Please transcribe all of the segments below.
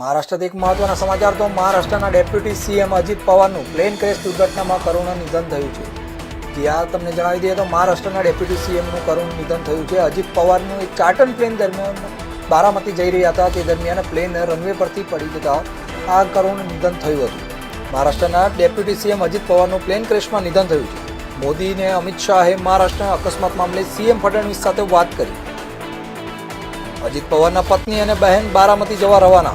મહારાષ્ટ્રથી એક મહત્વના સમાચાર તો મહારાષ્ટ્રના ડેપ્યુટી સીએમ અજીત પવારનું પ્લેન ક્રેશ દુર્ઘટનામાં કરુણ નિધન થયું છે. ત્યાં તમને જણાવી દઈએ તો મહારાષ્ટ્રના ડેપ્યુટી સીએમનું કરુણ નિધન થયું છે. અજીત પવારનું એક ચાર્ટન પ્લેન દરમિયાન બારામતી જઈ રહ્યા હતા. તે દરમિયાન પ્લેન રનવે પરથી પડી જતા આ કરુણ નિધન થયું હતું. મહારાષ્ટ્રના ડેપ્યુટી સીએમ અજીત પવારનું પ્લેન ક્રેશમાં નિધન થયું છે. મોદી અને અમિત શાહે મહારાષ્ટ્રના અકસ્માત મામલે સીએમ ફડણવીસ સાથે વાત કરી. અજીત પવારના પત્ની અને બહેન બારામતી જવા રવાના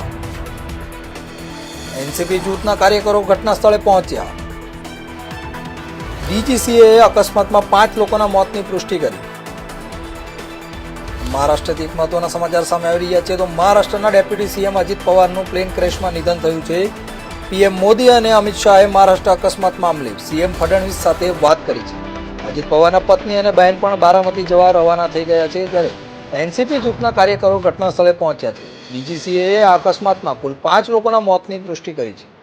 એનસીપી જૂથના કાર્યકરો ઘટના સ્થળે પહોંચ્યા. ડીજીસીએ અકસ્માતમાં પાંચ લોકોના મોતની પુષ્ટિ કરી. મહારાષ્ટ્રથી એક મહત્વના સમાચાર સામે આવી રહ્યા છે, તો મહારાષ્ટ્રના ડેપ્યુટી સીએમ અજીત પવારનું પ્લેન ક્રેશમાં નિધન થયું છે. પીએમ મોદી અને અમિત શાહે મહારાષ્ટ્ર અકસ્માત મામલે સીએમ ફડણવીસ સાથે વાત કરી છે. અજીત પવારના પત્ની અને બહેન પણ બારામતી જવા રવાના થઈ ગયા છે, ત્યારે એનસીપી જૂથના કાર્યકરો ઘટના સ્થળે પહોંચ્યા છે. ડીજીસીએ આ અકસ્માતમાં કુલ પાંચ લોકોના મોતની પુષ્ટિ કરી છે.